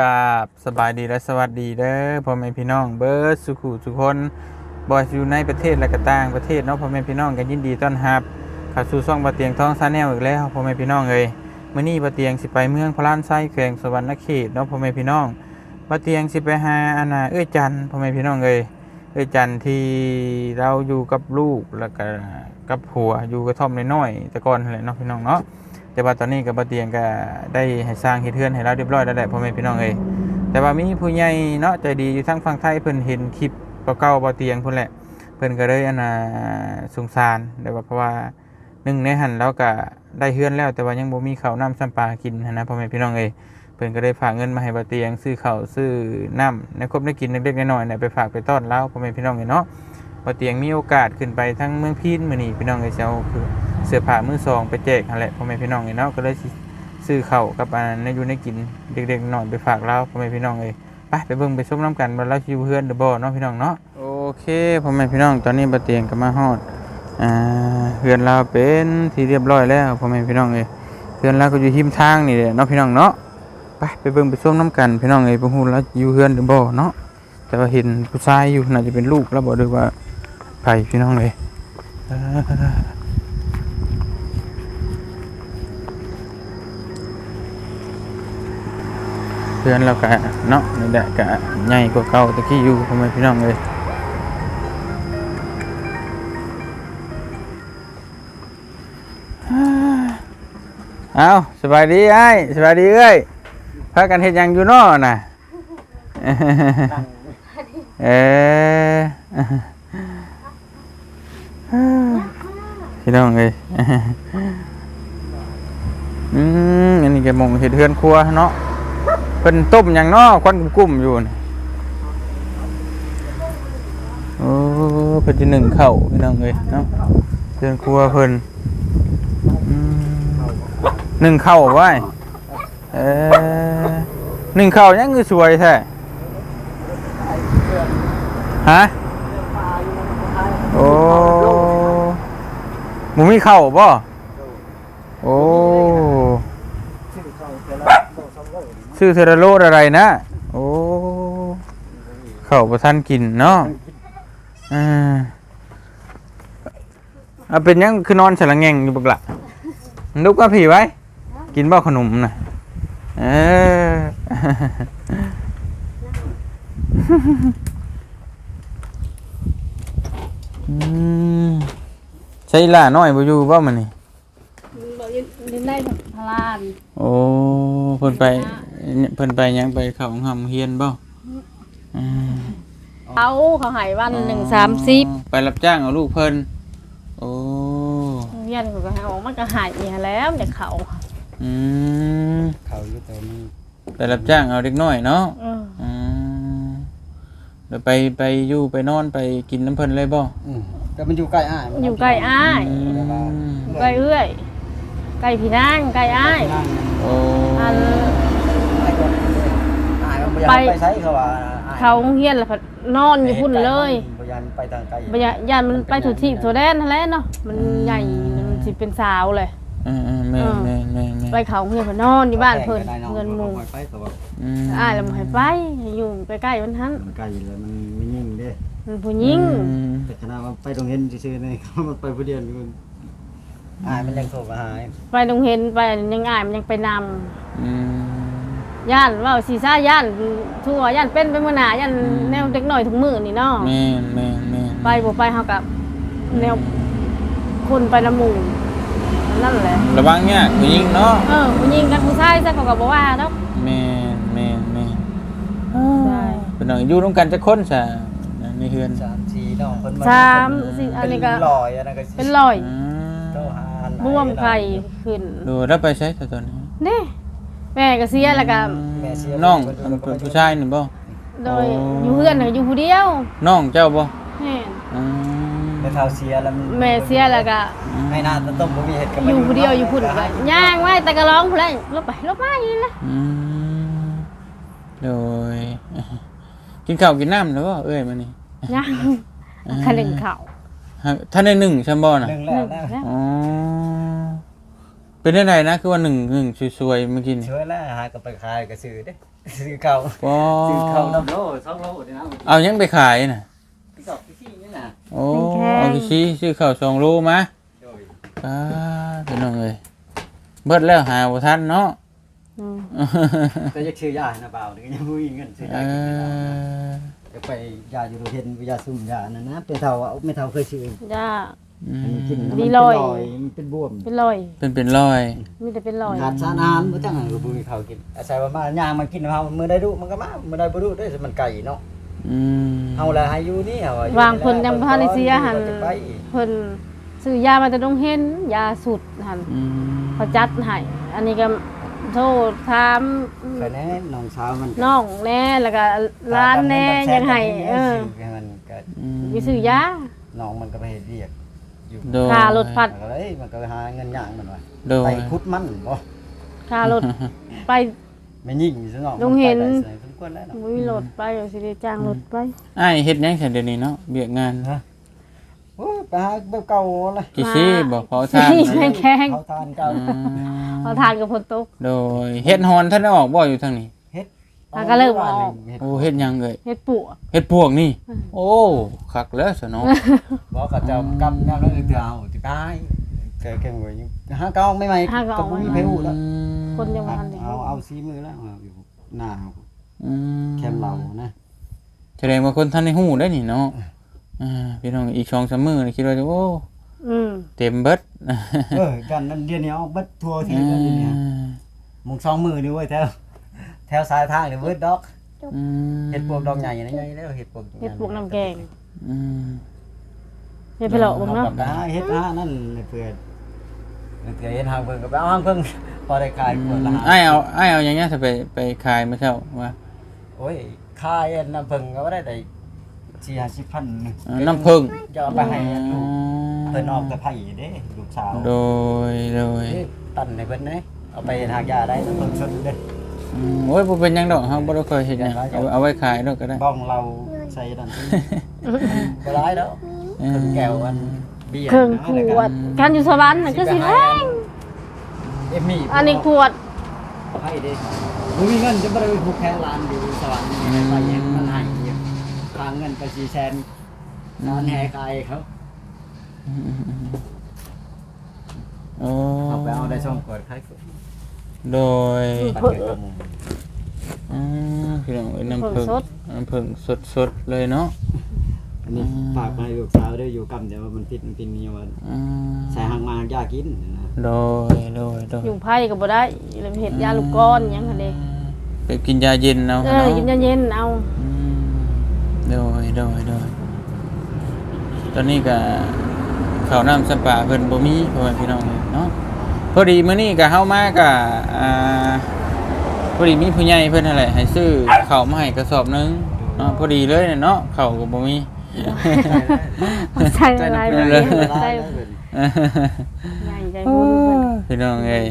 กราบสบายดีและสวัสดีเด้อพ่อแม่พี่น้องเบิร์ดสุขุทุคนบ่ว่าอยู่ในประเทศและก็ต่างประเทศเนาะพ่อแม่พี่น้องกันยินดีต้อนรับเข้าสู่ช่องบะเตียงท้องซาแนลอีกแล้วพ่อแม่พี่น้องเอ้ยมื้อนี้บะเตียงสิไปเมืองพลานไส้แขวงสวรรณเขตเนาะพ่อแม่พี่น้องบะเตียงสิไปหาอานาเอ้ยจันพ่อแม่พี่น้องเอ้ยเอ้ยจันที่เราอยู่กับลูกแล้วก็กับผัวอยู่กระท่อมน้อยๆแต่ก่อนนั่นแหละเนาะพี่น้องเนาะ แต่ว่าตอนนี้กับบะเตียงก็ได้ให้สร้างเฮ็ดเทือนให้เราเรียบร้อยแล้วแหละพ่อแม่พี่น้องเอ้ยแต่ว่ามีผู้ใหญ่เนาะใจดีอยู่ทั้งฝั่งไทยเพิ่นเห็นคลิปเก่าๆบะเตียงพุ่นแหละ เพิ่นก็เลยอันน่ะสงสารแต่ว่าเพราะว่าหนึ่งในหันเราก็ได้เฮือนแล้ว แต่ว่ายังบ่มีข้าวน้ำซ้ำปลากินนะพ่อแม่พี่น้องเอ้ยเพิ่นก็ได้ฝากเงินมาให้บะเตียงซื้อข้าวซื้อน้ำในครบได้กินเล็กๆน้อยๆเนี่ยไปฝากไปต้อนเราพ่อแม่พี่น้องเอ้ยเนาะบะเตียงมีโอกาสขึ้นไปทั้งเมืองพีนมื้อนี้พี่น้องเอ้ยสิเอาคือ สื้อผ้ามือสองไปแจกนั่นแหละพ่อแม่พี่น้องเนาะก็เลยซื้อเข้ากับอันในอยู่ในกินเด็กๆหน่อยไปฝากเราพ่อแม่พี่น้องเลยไปไปเบิ่งไปชมน้ำกันว่าเราสิอยู่เพื่อนหรือบ่เนาะพี่น้องเนาะโอเคพ่อแม่พี่น้องตอนนี้บะเตียงก็มาฮอดอ่าเพื่อนเราเป็นที่เรียบร้อยแล้วพ่อแม่พี่น้องเลยเพื่อนเราก็อยู่หิมทางนี่แหละเนาะพี่น้องเนาะไปไปเบิ่งไปชมน้ำกันพี่น้องเลยบ่ฮู้แล้วอยู่เพื่อนหรือบ่เนาะแต่ว่าเห็นผู้ชายอยู่น่าจะเป็นลูกแล้วบ่หรือว่าไผ่พี่น้องเลยอ่า เพื่อนเรากะเนาะนี่แหละกะใหญ่กว่าเก่าตะกี้อยู่พ่อแม่พี่น้องเลยเอาสบายดีไอ้สบายดีเอ้ยพากันเฮ็ดยังอยู่เนอน่ะเออพี่น้องเอ้ยอืมอันนี้แกมองเห็ดเฮือนครัวเนาะ เป็นต้มอย่างนอควันกุ้มๆอยู่นี่โอ้เพิ่นที่หนึ่งเข่าพี่น้องเอ้ยเนาะเรือนครัวเพิ่นหนึ่งเข่าไว้เออหนึ่งเข่ายังคือสวยแท้ฮะโอ้หมูมีเข่าบ่โอ้ ชื่อเทระโลดอะไรนะ โอ้เข้าประทันกินเนาะอ่าเอาเป็นยังคือนอนฉลังแงงอยู่บักละลุกมาผีไว้ กินบ่ขนมนะเอออืมใช่ล่ะน้อยบ่อยู่บ่มันนี่บอกยืนยืนได้พลาน โอ้เพิ่นไป เพิ่นไปหยังไปเขาหำเฮียนบ่อืมเขาเขาใหายวันหนึ่งสามสิบไปรับจ้างเอาลูกเพิ่นโอ้เฮียนเขาก็ให้ออกมันก็ใหายอีกแล้วเด็กเขาอืมเขาอยู่แต่มันไปรับจ้างเอาเด็กน้อยเนาะเอออืมเดี๋ยวไปไปอยู่ไปนอนไปกินน้ำเพิ่นเลยบ่อืมแต่มันอยู่ใกล้อ้ายมันอยู่ใกล้อ้ายอืมอยู่ใกล้เอื้อยใกล้พี่นางใกล้อ้ายนั่งโอ้อัน อ้ายก็อ้ายมันบ่อยาก ไปไปใช้เขาว่าอ้ยเขาเฮียนแล้วก็นอนอยู่พุ่นเลยบ่อยากไปทางไกลบยาญาติมันไปถูกที่ถูกแดนนั่นแหละเนาะมันใหญ่มันสิเป็นสาวเลย อืมอืมแม่นแม่นแม่นแม่นไปเขาเฮียนเพนนอนที่บ้านเพิ่นแข่งกัเงินหมู่อาไปเขาว่าอืมอ้ายแล้วบ่ให้ไปให้อยู่ใกล้ๆมันทันมันไกลเลยมันไม่ยิ่งเด้มันผู้หญิงอืมแต่ขนาดว่าไปโรงเรียนซื่อๆนี่มันไปผู้เดียวนี่มันอ้ายมันยังโทรมาหาไปโรงเรียนไปยังอ้ายมันยังไปนำอืม ย่านเว่าสีซ่าย่านทั่วย่านเป็นไปมื่อหนาย่านอืม แนวเด็กหน่อยถุงมือนี่เนาะแม่นแม่นแม่นไปบ่ไปเฮากับแนวคนไปน้ำหมู่นั่นแหละระวังเนี่ยผู้หญิงเนาะเออผู้หญิงกับผู้ชายซะเขาก็บ่ว่าดอกแม่นแม่นแม่นใช่เป็นน้องอยู่ร่วมกันจะคนซะในเฮือนสามสี่น้องเพิ่นสามสี่อันนี้ก็เป็นลอยอันนั้นก็สิเป็นรอยอืมโทรหาอันบวมไข่ขึ้นดูแล้วไปใช้แต่ตอนนี้ เด้ แม่ก็เสียแล้วก็แม่เสียน้องเป็นผู้ชายนี่บ่ โดยอยู่เพื่อนน่ะอยู่ผู้เดียวน้องเจ้าบ่แม่นอืมแม่เฒ่าเสียแล้วมันแม่เสียแล้วก็ให้หน้าต้มบ่มีเห็ดก็อมายู่ผู้เดียวอยู่พุ่นก็ย่างไว้แต่ก็ร้องพุ่นแหละลบไปลบมาอยู่นั่นแหละอืมโดย กินข้าวกินน้ำแล้วบ่เอ้ยมื้อนี้ย่างคันหนึ่งเขาฮะท่านได้หนึ่งซัมบ่น่ะหนึ่งหแล้วนึ่งนะแล้วอ๋อ เป็นได้ไดนะคือว่าหนึ่งหนึ่งสวยๆเมื่อกี้นี่ช่วยแล้วหาก็ไปขายก็ซื้อเด้ซื้อเก่าปอซื้อเก่าน้ำโลสองโลนี่นะเอายังไปขายน่ะพี่กอบพี่ซี่นี่น่ะโอ้เอาไปชี้ชื่อข้าวสองโลมาโดยอ่าพี่น้องเอ้ยเบิดแล้วหาบ่ทันเนาะอืมแต่จะซื้อยาให้นะบ่าวนี่ก็ยังบ่มีเงินซื้อเอยากินนี่นะอจะไปยาอยู่โรงเรียนยาซุ่มยานั่นนะเป็นเท่าเอาไม่เท่าเคยซื้อจ้า อือันมนี้กินแล้วดีมันลเป็นอยรอยมันเป็นบวมเป็นรอย เป็นเป็นรอย มีแต่เป็นรอย ขาดสารอาหารบ่จังก็บ่มีข้าวกินอาศัยว่ามาย่างมากินเฮามื้อใดรู้มันก็มามื้อใดบ่รู้ได้สิมันไก่เนาะอืมเฮาละให้อยู่นี่เฮาอยู่วางเพิ่นยังบ่ทันได้เสียหันจะไปเพิ่นซื้อยามาแต่ต้องเห็นยาสุดหันอืมเขาจัดให้อันนี้ก็โทษถามไปแน่น้องสาวมันน้องแน่แล้วก็ร้านแน่ยังให้เออให้มันก็อืมไปซื้อยาน้องมันก็ไปเฮ็ดเวียก อยู่โดย ค่ารถพัด มันก็เลยมันก็ไปหาเงินย่างมันว่าโดย ไปคุดมันบ่ค่ารถไป ไม่ยิ่งซะเนาะลุงเห็น มัไปได้สมควรแล้วเนาะบ่มีรถไปเอาสิได้จ้างรถไปอ้ายเฮ็ดหยังแค่เดี๋ยวนี้เนาะเบียกงานโอ้ยไปหาแบบเก่าเลยกี่ซี่บอกเผาทานนี่แข็งเขาทานเก่าอืมๆเอาทานกับฝนตก โดยเฮ็ดฮอนท่านได้ออกบ่อยู่ทางนี้ เฮ็ดอะก็เริ่มออกเฮ็ดโอ้เฮ็ดหยังเอ่ยเฮ็ดปวกเฮ็ดพวกนี่ โอ้คักแล้วซะเนาะบอกกับเจ้ากำยามแล้วเตือเอาสิตายแกแกงไว้อยู่หาเก่าไม่ใหม่หาเก่าก็บ่มีไผฮู้แล้วคนยังบ่ทันได้เอาเอาซีมือแล้วเอาอยู่หน้าเอาอืมแคมเรานะแสดงว่าคนท่านได้ฮู้ได้นี่เนาะอ่าพี่น้องอีก2-3มื้อนี่คิดว่าจะโอ้อืมเต็มเบิดเออกันนั่นเดี๋ยวนี้เอาเบิดทั่วทีแล้วเดี๋ยวนี้มึงสองมือนี่เว้ยแถว แถวสายทางนี่เบิดดอกอืมเฮ็ดพวกดอกใหญ่นะใหญ่แล้วเฮ็ดพวกเฮ็ดปวกน้ำแกงอืมเฮ็ดไปหลอกบ่เอาเนาะแบบหาเฮ็ดหานั่นเพื่อนเพื่อเฮ็ดหางเพิ่นก็ไปเอาหางเพิ่นพอได้ขายขวดละห้าอ้ายเอาอ้ายเอาอย่างเงี้ยจะไปไปขายมื้อเช้าว่าโอ้ยขายอันน้ำเพิ่งก็บ่ได้ได้สี่ห้าสิบพันหนึ่งเอ่อน้ำผึ้งจะเอาไปให้ลูกเพิ่นออกแต่ไผ่เด้ลูกสาว โดยโดย นี่ตันให้เพิ่นเด้เอาไปทางยาได้น้ำเพิ่งสดเด้ อืมโอ้ยบ่เป็นหยังดอกเฮาบ่ได้ค่อยเฮ็ดหยังเอาเอาไว้ขายดอกก็ได้บ้องเราใส่ดันที่บ่ร้ายแล้วเพิ่นแก้วอันเบียร์เครื่องขนะแล้ววดกันอยู่สวรรค์น่ะคือสิแพงเอมมี่อันนี้ขวดให้เด้บ่มีเงินจะบ่ได้ไปผูกแขนร้านอยู่สวรรค์นี่ไปเฮ็ดมันให้อยู่ทางเงินไป4แสนนอนแห่กายเขาโอ้เอาไปเอาได้ช่องกดคล้ายกด โดยปัดเกิดกับหมูอืมพี่น้องเอ้ยน้ำผึ้งสดน้ำผึ้งสดๆเลยเนาะอันนี้ฝากมาให้ลูกสาวด้วยอยู่กำเดี๋ยวมันติดมันติดนี่ว่าอืมใส่หางมายากินนะโดยโดยโดยยุงไผ่ก็บ่ได้แล้วเฮ็ดยาลูกก้อนหยังหั่นเด้ไปกินยาเย็นเอาเอเนาะอกินเย็นๆเอาอืมโดยโดยโดยตอนนี้ก็ข้าวน้ำสปาเพิ่นบ่มีพ่อแม่พี่น้องเนาะ พอดีมื้อนี้ก็เฮามากอ่าพอดีมีผู้ใหญ่เพิ่นนั่นแหละให้ซื้อเข้ามาให้กระสอบนึงเนาะพอดีเลยเนาะเข้าก็บ่มีใส่อะไรไปน้เลือใส่ใหญ่ใจบุญเพิ่นพี่น้องเอ้ย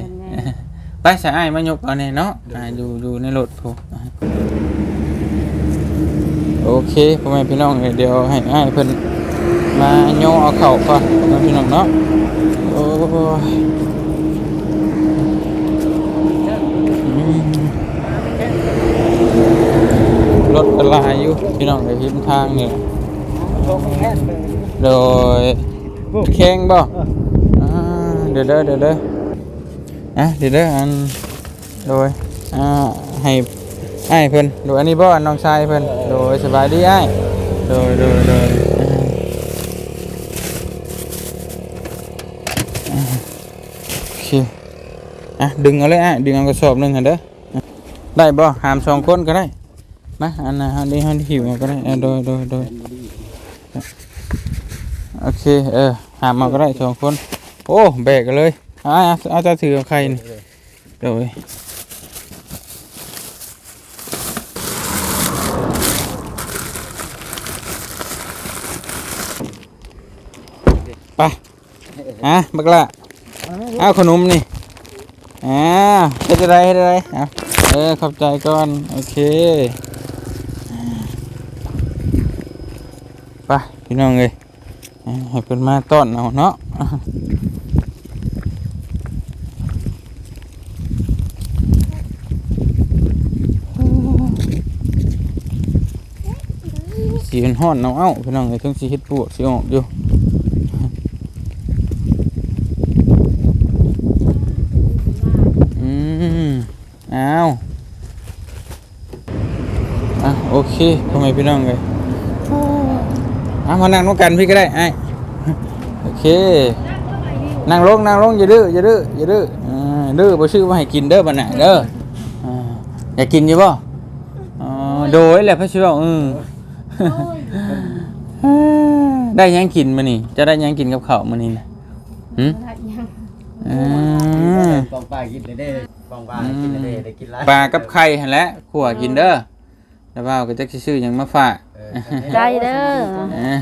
ไปสะอ้ายมายกเอาแน่เนาะอยู่อยู่ในรถพูโอเคพ่อแม่พี่น้องเดี๋ยวให้อ้ายเพิ่นมาโยเอาเข่าก่อนพี่น้องเนาะโอ้ม รถกระลายอยู่พี่น้องเอ้ยทิมทางนี่โดยแข้งบ่เดี๋ยวเด้อเดี๋ยวเด้ออะเดี๋ยวเด้ออันโดยอ่าให้อ้เพิ่นโดยอันนี้บ่อันน้องชายเพิ่นโดยสบายดีไอ้โดยโดยโดยโอเคอะดึงเอาเลยอะดึงเอากระสอบหนึงหั่นเด้อได้บ่หามสองคนก็ได้ มาอันน่ะอันนี้เฮาหิวเอาก็ได้อะโดยโดยโดยโอเคเออหามมาก็ได้สองคน โอ้แบกกันเลยอ่าเอาจะถือกับใครนี่เดี๋ยวเว้ยไปอะบักละเอาขนมนี่อ่าเฮ็ดอะไรเฮ็ดอะไรเอาเออขอบใจก่อน โอเค ไปพี่น้องเลยให้เป็นมาต้อนเอาเนาะสีเนห้อนเอาเอ้าพี่น้องเลยทั้งสีเห็ดปวดสีออกอยู่อ้าวอะโอเคทำไมพี่น้องไง อะมานั่งน้องกันพี่ก็ได้ไอ้โอเค นั่งลงนั่งลงอย่าดื้ออย่าดื้ออย่าดื้ออ่าดื้อบ่ชื่อว่าให้กินเด้อบัดน่ะเด้ออ่าอยากกินอยู่บ่อ๋อโดยแหละพระชื่อว่าอือได้หยังกินมื้อนี้จะได้หยังกินกับข้าวมื้อนี้น่ะหึอืมปองปลากินได้เด้ปองปลากินได้เด้ได้กินหลายปลากับไข่หั่นแหละขัวกินเด้อแล้วว่าก็จักสิซื้อหยังมาฝาก เออได้เด้อเออ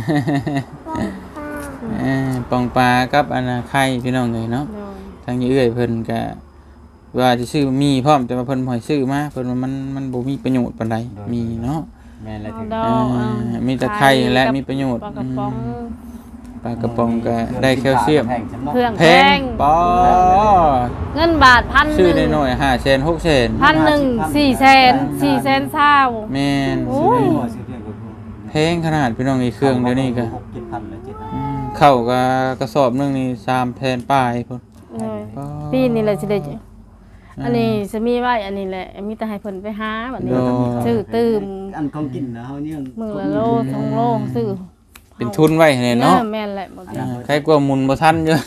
เออปองปลากับอันน่ะไข่พี่น้องเลยเนาะโดยทางนี้เอื้อยเพิ่นก็ว่าจะซื้อมีพร้อมแต่ว่าเพิ่นบ่ให้ซื้อมาเพิ่นว่ามันมันบ่มีประโยชน์ปานใดมีเนาะแม่นแล้วเอาถึงดอกเอาอ่ามีแต่ไข่และมีประโยชน์ปลากระป๋องปลากระป๋องก็ได้แคลเซียมแพงฉันเนาะเครื่องแพแพงง ปอเงินบาทพันหซื้อนึ่งน้อยๆ5แสน6แสนพันหนึ่งสี่แสนสี่แสนเศร้า แม่นโอ้ซื้อได้ยหน่อยซื้อเพีย งก็พอแพงขนาดพี่น้องนี่เครื่องเดี๋ยวนี้ก็หกเจ็ดพันแล้วเจ็ดพันอืมข้าวก็กระสอบหนึงนี่3แสนปลายพุ่นเลยปอปีนี้เลยสิได้เจออันนี้จะมีไว้อันนี้แหละมีแต่ให้เพิ่นไปหาแบบนี้ โดซื้อตื่มอันของกินนะเฮาเนี่ยมือละโลสองโลซื้อเป็นทุนไว้ให้เนาะแม่นแหละบ่อ่าใครกลัวหมุนบ่ทันเยอะ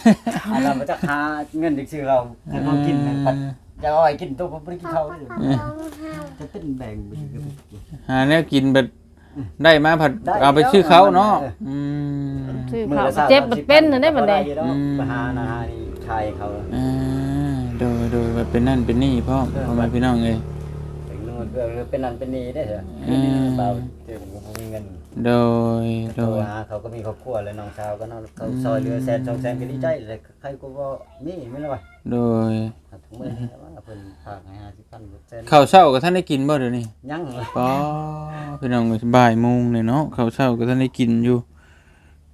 อันเรามาจะหาเงินอีกซื้อเราแต่ของกินนะปัดจะเอาไว้กินตัวบ่ได้กินข้าวเลยจะเป็นแบ่งไปกินหาแนวกินแบบ ได้มาผัดได้เอาไปชื่อเขาเนาะเออ อืม ซื้อข้าวเจ็บมันเป็นน่ะได้บัดนี้อืม ไปหานะฮะนี่ขายเขา อ่าโดยโดยแบบเป็นนั่นเป็นนี่พ่อพ่อแม่พี่น้องเลย เป็นนู่นเออเป็นนั่นเป็นนี่ได้เหรออืม เปล่าเจอผมก็มีเงินโดยโดโทรยหาเขาก็มีครอบครัวแล้วน้องสาวก็นอนเขาซอยเรือแสนสองแสนก็ดีใจเลยใครก็บ่มีไม่รู้ว่าโดยถุงมือนี่ว่าเพิ่นฝากให้50,000เซนข้าวเช้าก็ท่านได้กินบ่เดี๋ยวนี้ยังเลยป้อพี่น้องก็บ่ายโมงเลยเนาะข้าวเช้าก็ท่านได้กินอยู่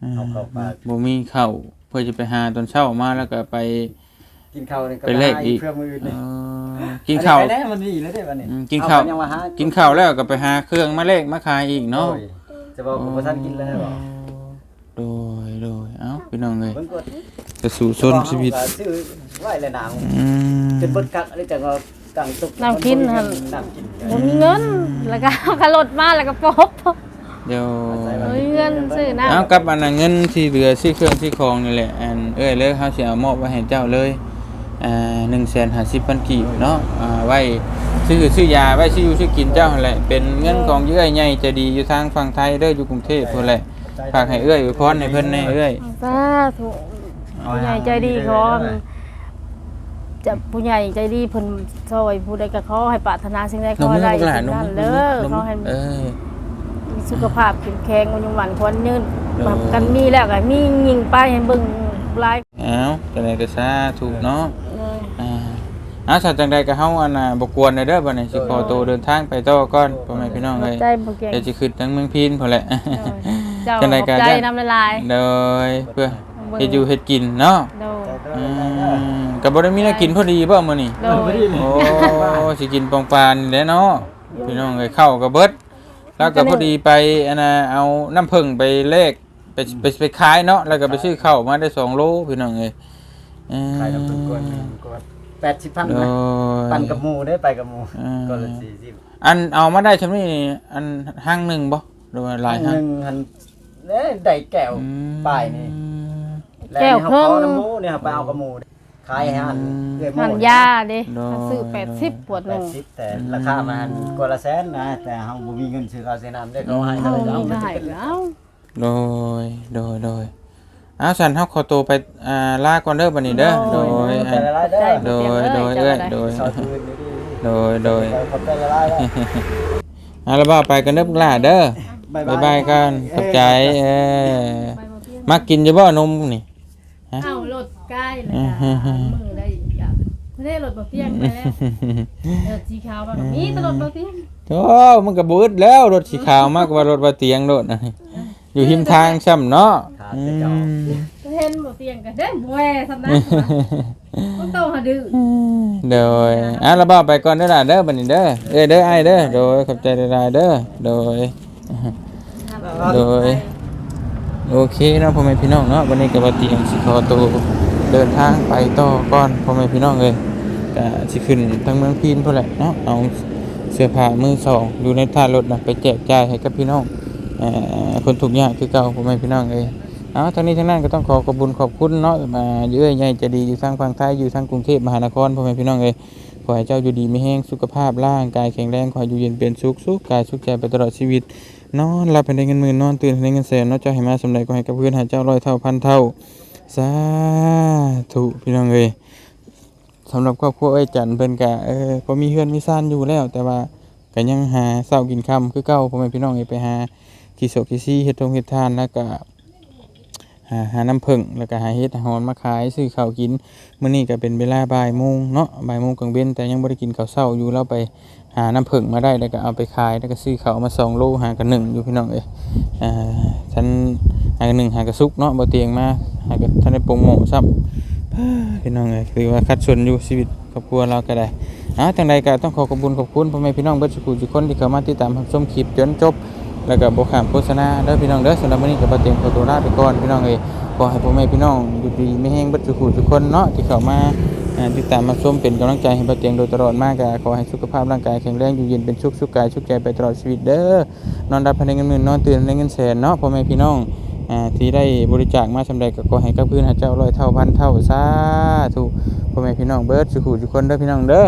อ่าเอาเข้าปากบ่มีข้าวเพื่อจะไปหาตอนเช้ามาแล้วก็ไป กินข้าวนี่ก็ไปเลขอีก เพื่อมืออื่นเอ่นี่อ กินข้าวอัได้มันมีแล้วได้บัดนี้อืมกินข้าว เอไปยังว่าหากินข้าวแล้วก็ไปหาเครื่องมาเลขมาขายอีกเนาะโอ้ยจะบอกว่าบ่ทันกินแล้วบ่โดยโดยเอ้าพี่น้องเลยเบิ่งกดจะสู่ชนชีวิตก็ซื้อไว้เลยนางอืมจนเบิดกักอะไรจังว่ากังตุกน้ำกินหั่น น้ำกินบ่มีเงินแล้วก็เอากระโดดมาแล้วก็ปบ เดี๋ยวบ่มีเงินซื้อน้ำ เอากับอันนั้นเงินที่เหลือซื้อเครื่องซื้อของนี่แหละอันเอ้ยเลยเขาสิเอามอบไว้ให้เจ้าเลย อ่า150,000กีบเนาะอ่าไว้ซื้อซื้อยาไว้ซื้ออยู่ซื้อกินเจ้าหั่นแหละเป็นเงินของเอื้อยใหญ่ใจะดีอยู่ทางฝั่งไทยเด้ออยู่กรุงเทพพุ่นแหละฝากให้เอื้อยอวยพรให้เพิ่นแน่เอื้อยสาธุผู้ใหญ่ใจดีขอจะผู้ใหญ่ใจดีเพิ่นซอยผู้ใดก็ขอให้ปรารถนาสิ่งใดขนอมให้ลูได้กหลานสิ่งนมนั้นลูเด้อกนมขอให้เออมีสุขภาพแข็งแข็งอายุหวันคนยืนเออแบบกันมีแล้วก็มียิงไปให้เบิ่งหลายเอาจังไดก็สาธุเนาะเลยอ่า อาสัตว์จังใดก็เฮาอันน่ะบ่กวนเด้อบัดนี้สิขอตัวเดินทางไปต่อก่อนพ่อแม่พี่น้องเอ้ยใจบ่เก่งเดี๋ยวสิขึ้นทางเมืองพีนพุ่นแหละ เจ้าจังใดขก็อบใจได้ น้ำละลายโดยเพื่อเฮ็ดอยู่เฮ็ดกินเนาะโดยอืมก็บ่ได้มีแนวกินพอดีบ่มื้อนี้ โดยโอ้สิกินปองปานนี่แหละเนาะพี่น้องเอ้ยเข้าวก็เบิด แล้วก็พอดีไปอันน่ะเอาน้ำผึ้งไปเลขไปไปไปขายเนาะแล้วก็ไปซื้อข้าวมาได้สองโลพี่น้องเอ้ยเออขายน้ำผึ้งก่อนก่อนแปดสิบพันโดนะยปั่นกับหมูได้ไปกับหมูอืมก็ละสี่สิบอันเอามาได้ชำนี้อันห้างหนึ่งบ่หรือว่าหลายหห้างนึ่งหันเอ้ยได้แก้วอืมป้ายนี่แก้วเครื่องแล้วนี่ขาขอน้ำหมูเนี่ยครับไปเอากับหมูขายให้หันเอื้อยหมูหันยาเด้โดยซื้อ80ปวดหแปนึดงสิบแต่ราคามันกว่าละแสนนะ แต่เฮาบ่มีเงินซื้อข้าวซื้อน้ำได้เขาให้เอาเท่าไหร่มีเอาก็ให้แล้วโดยโดยโดยเอาสันเฮาขอตัวไปอ่าลาก่อนเด้อบัดนี้เด้อโดยขอบใจละลายเด้อโดย โดยเอ้ยโดยซอยคืนนี่ดิโดย โดยขอบใจละลายเด้อเอาละบ่าไปกันเด้อพวกหล่าเด้อ บ๊ายบายกันขอบใจเออมักกินอยู่บ่นมนี่ เอารถใกล้เลยจ้ะมือได้อีกอย่างไม่ได้รถบ่เพียงไปแล้วรถสีขาวแบบนี้ตลอดบ่เพียงโอ้มันก็บืดแล้วรถสีขาวมากกว่ารถบ่เตียงโดดนะ อยู่หิมทางช่ำเนาะอืมเห็นบ่เพียงกันเด้บ่แว่ทำนั้นต้องโตหาดื้อโดยอะเราบอกไปก่อนเด้อล่ะเด้อบัดนี้เด้อเอ้ยเด้อไอ้ายเด้อโดยขอบใจหลายๆเด้อโดยเโดย โอเคเนาะพ่อแม่พี่น้องเนาะวันนี้ก็บ่เตรียมสิขอตัวเดินทางไปต่อก่อนพ่อแม่พี่น้องเลยก็สิขึ้นทางเมืองพีนพุ่นแหละเนาะเอาเสื้อผ้ามือสองอยู่ในท่ารถนะไปแจกจ่ายให้กับพี่น้องเอ่อ คนทุกข์ยากคือเก่าพ่อแม่พี่น้องเลยเอาทั้งนี้ทั้งนั้นก็ต้องขอขอบุญขอบคุณเนาะมาเยอะใหญ่จะดีอยู่ทางฝั่งไทยอยู่ทางกรุงเทพมหานครพ่อแม่พี่น้องเลยขอให้เจ้าอยู่ดีไม่แห้งสุขภาพร่างกายแข็งแรงขออยู่เย็นเป็นสุขสุขกายสุขใจไปตลอดชีวิตนอนหลับให้ได้เงินหมื่นนอนตื่นให้ได้เงินแสนเนอกจากให้มาสำเร็จก็ให้กับเพื่อนหาเจ้าร้อยเท่าพันเท่าสาธุพี่น้องเอ้ยสำหรับครอบครัวไอ้จันเพิ่นกะเออพอมีเฮือนมีซ่านอยู่แล้ว แต่ว่าก็ยังหาเศร้ากินคำคือเก่าพ่อแม่พี่น้องเอ้ยไปหา ขี้โศกขี้ซี่เฮ็ดทงเฮ็ดทานแล้วก็หาหาน้ำผึ้งแล้วก็หาเฮ็ดหอนมาขายซื้อข้าวกินมื้อนี้ก็เป็นเวลาบ่ายโมงเนาะบ่ายโมงกลางเว้นแต่ยังบ่ได้กินข้าวเช้าอยู่เราไปหาน้ำผึ้งมาได้แล้วก็เอาไปขายแล้วก็ซื้อข้าวมาสองโลหากันหนึ่งอยู่พี่น้องเอ้ยอ่าฉันหากันหนึ่งหากระซุกเนาะบ่เตียงมาหากันท่านได้โปรโมทซ้ำพี่น้องเอ้ยคือว่าคัดสนอยู่ชีวิตครอบครัวเราก็ได้อ่าจังใดก็ต้องขอขอบคุณขอบคุณพ่อแม่พี่น้องเบิดทุกผู้ทุกคนที่เข้ามาติดตามรับชมคลิปจนจบ แล้วก็บ่ข้ามโฆษณาเด้อพี่น้องเด้อสำหรับมื้อนี้ก็บ่เตียงขอตัวลาไปก่อนพี่น้องเอ้ยขอให้พ่อแม่พี่น้องอยู่ดีไม่แห้งเบิดทุกผู้ทุกคนเนาะที่เข้ามาอ่ติดตามมาชมเป็นกำลังใจให้ป้าเตียงโดยตลอดมากก็ขอให้สุขภาพร่างกายแข็งแรงอยู่เย็นเป็นสุขสุขกายสุขใจไปตลอดชีวิตเด้อนอนรับภายในเงินหมื่นนอนตื่นในเงินแสนเนาะพ่อแม่พี่น้องที่ได้บริจาคมาสำเร็จก็ขอให้กับพื้นหาเจ้าร้อยเท่าพันเท่าสาธุพ่อแม่พี่น้องเบิร์ดสุขุทุกคนเด้อพี่น้องเด้อ